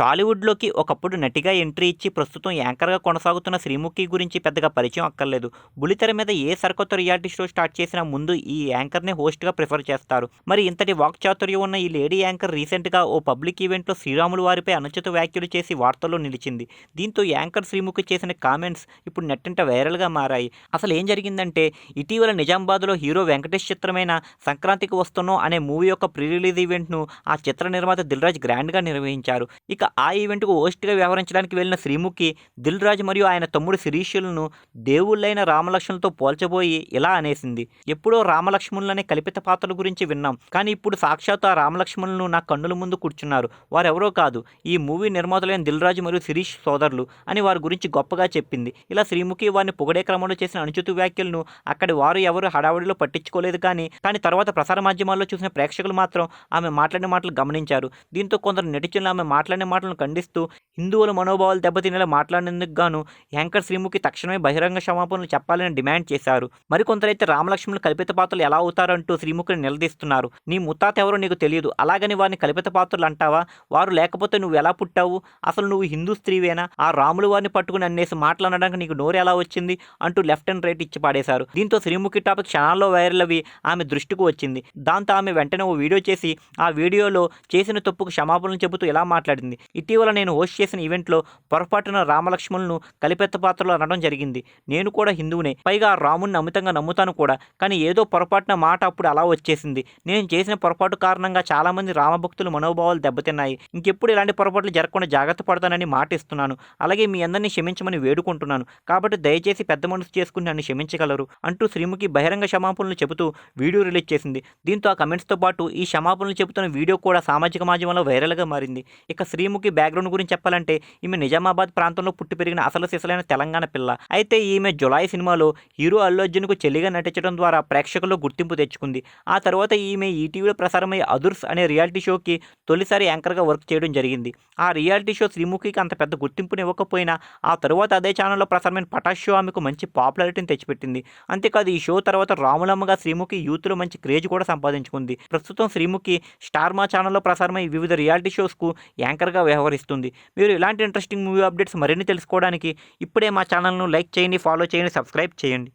టాలీవుడ్లోకి ఒకప్పుడు నటిగా ఎంట్రీ ఇచ్చి ప్రస్తుతం యాంకర్గా కొనసాగుతున్న శ్రీముఖి గురించి పెద్దగా పరిచయం అక్కర్లేదు. బులితెర మీద ఏ సరికొత్త రియాలిటీ షో స్టార్ట్ చేసినా ముందు ఈ యాంకర్ని హోస్ట్గా ప్రిఫర్ చేస్తారు. మరి ఇంతటి వాక్ చాతుర్యం ఉన్న ఈ లేడీ యాంకర్ రీసెంట్గా ఓ పబ్లిక్ ఈవెంట్లో శ్రీరాములు వారిపై అనుచిత వ్యాఖ్యలు చేసి వార్తల్లో నిలిచింది. దీంతో యాంకర్ శ్రీముఖి చేసిన కామెంట్స్ ఇప్పుడు నెట్టింట వైరల్గా మారాయి. అసలు ఏం జరిగిందంటే ఇటీవల నిజామాబాద్లో హీరో వెంకటేష్ చిత్రమైన సంక్రాంతికి వస్తున్నాం అనే మూవీ యొక్క ప్రీ రిలీజ్ ఈవెంట్ను ఆ చిత్ర నిర్మాత దిల్రాజ్ గ్రాండ్గా నిర్వహించారు. ఇక ఆ ఈవెంట్కు హోస్ట్గా వ్యవహరించడానికి వెళ్ళిన శ్రీముఖి దిల్ రాజు మరియు ఆయన తమ్ముడు శిరీషులను దేవుళ్ళైన రామలక్ష్మణులతో పోల్చబోయి ఇలా అనేసింది ఎప్పుడో రామలక్ష్మణులనే కల్పిత పాత్రల గురించి విన్నాం కానీ ఇప్పుడు సాక్షాత్ ఆ రామలక్ష్మణులను నా కన్నుల ముందు కూర్చున్నారు. వారెవరో కాదు ఈ మూవీ నిర్మాతలైన దిల్ రాజు మరియు శిరీష్ సోదరులు అని వారి గురించి గొప్పగా చెప్పింది. ఇలా శ్రీముఖి వారిని పొగడే క్రమంలో చేసిన అనుచిత వ్యాఖ్యలను అక్కడి వారు ఎవరు హడావుడిలో పట్టించుకోలేదు కానీ కానీ తర్వాత ప్రసార మాధ్యమాల్లో చూసిన ప్రేక్షకులు మాత్రం ఆమె మాట్లాడిన మాటలు గమనించారు. దీంతో కొందరు నెటిజన్లు ఆమె మాట్లాడిన మాటలను ఖండిస్తూ హిందువుల మనోభావాలు దెబ్బతినేలా మాట్లాడినందుకు గాను యాంకర్ శ్రీముఖి తక్షణమే బహిరంగ క్షమాపణలు చెప్పాలని డిమాండ్ చేశారు. మరికొందరైతే రామలక్ష్మణులు కల్పిత పాత్రలు ఎలా అవుతారంటూ శ్రీముఖిని నిలదీస్తున్నారు. నీ ముత్తాత ఎవరో నీకు తెలియదు. అలాగని వారిని కల్పిత పాత్రలు అంటావా? వారు లేకపోతే నువ్వు ఎలా పుట్టావు? అసలు నువ్వు హిందూ స్త్రీవేనా? ఆ రాములు వారిని పట్టుకుని అన్నేసి మాట్లాడడానికి నీకు నోరు ఎలా వచ్చింది? అంటూ లెఫ్ట్ అండ్ రైట్ ఇచ్చి పాడేశారు. దీంతో శ్రీముఖి టాపిక్ క్షణాల్లో వైరల్ అవి ఆమె దృష్టికి వచ్చింది. దాంతో ఆమె వెంటనే ఓ వీడియో చేసి ఆ వీడియోలో చేసిన తప్పుకు క్షమాపణలు చెబుతూ ఇలా మాట్లాడింది? ఇటీవల నేను హోస్ట్ చేసిన ఈవెంట్లో పొరపాటున రామలక్ష్మణులను కలిపెత్త పాత్రలో అనడం జరిగింది. నేను కూడా హిందువునే. పైగా రాముణ్ణి అమితంగా నమ్ముతాను కూడా. కానీ ఏదో పొరపాటున మాట అప్పుడు అలా వచ్చేసింది. నేను చేసిన పొరపాటు కారణంగా చాలామంది రామభక్తుల మనోభావాలు దెబ్బతిన్నాయి. ఇంకెప్పుడు ఇలాంటి పొరపాట్లు జరగకుండా జాగ్రత్త పడతానని మాట ఇస్తున్నాను. అలాగే మీ అందరినీ క్షమించమని వేడుకుంటున్నాను. కాబట్టి దయచేసి పెద్ద మనసు చేసుకుని నన్ను క్షమించగలరు అంటూ శ్రీముఖి బహిరంగ క్షమాపణలు చెబుతూ వీడియో రిలీజ్ చేసింది. దీంతో ఆ కమెంట్స్తో పాటు ఈ క్షమాపణలు చెబుతున్న వీడియో కూడా సామాజిక మాధ్యమంలో వైరల్గా మారింది. ఇక శ్రీముఖి బ్యాక్గ్రౌండ్ గురించి చెప్పాలంటే ఈమె నిజామాబాద్ ప్రాంతంలో పుట్టి పెరిగిన అసలు సిసలైన తెలంగాణ పిల్ల. అయితే ఈమె జులాయి సినిమాలో హీరో అల్లు అర్జున్కు చెల్లిగా నటించడం ద్వారా ప్రేక్షకుల్లో గుర్తింపు తెచ్చుకుంది. ఆ తర్వాత ఈమె ఈటీవీలో ప్రసారమయ్యే అదుర్స్ అనే రియాలిటీ షోకి తొలిసారి యాంకర్గా వర్క్ చేయడం జరిగింది. ఆ రియాలిటీ షో శ్రీముఖికి అంత పెద్ద గుర్తింపుని ఇవ్వకపోయినా ఆ తర్వాత అదే ఛానల్లో ప్రసారమైన పటాష్ షో ఆమెకు మంచి పాపులారిటీని తెచ్చిపెట్టింది. అంతేకాదు ఈ షో తర్వాత రాములమ్మగా శ్రీముఖి యూత్లో మంచి క్రేజ్ కూడా సంపాదించుకుంది. ప్రస్తుతం శ్రీముఖి స్టార్ మా ఛానల్లో ప్రసారమై వివిధ రియాలిటీ షోస్కు యాంకర్గా వ్యవహరిస్తుంది. మీరు ఇలాంటి ఇంట్రెస్టింగ్ మూవీ అప్డేట్స్ మరిన్ని తెలుసుకోవడానికి ఇప్పుడే మా ఛానల్ను లైక్ చేయండి ఫాలో చేయండి సబ్స్క్రైబ్ చేయండి.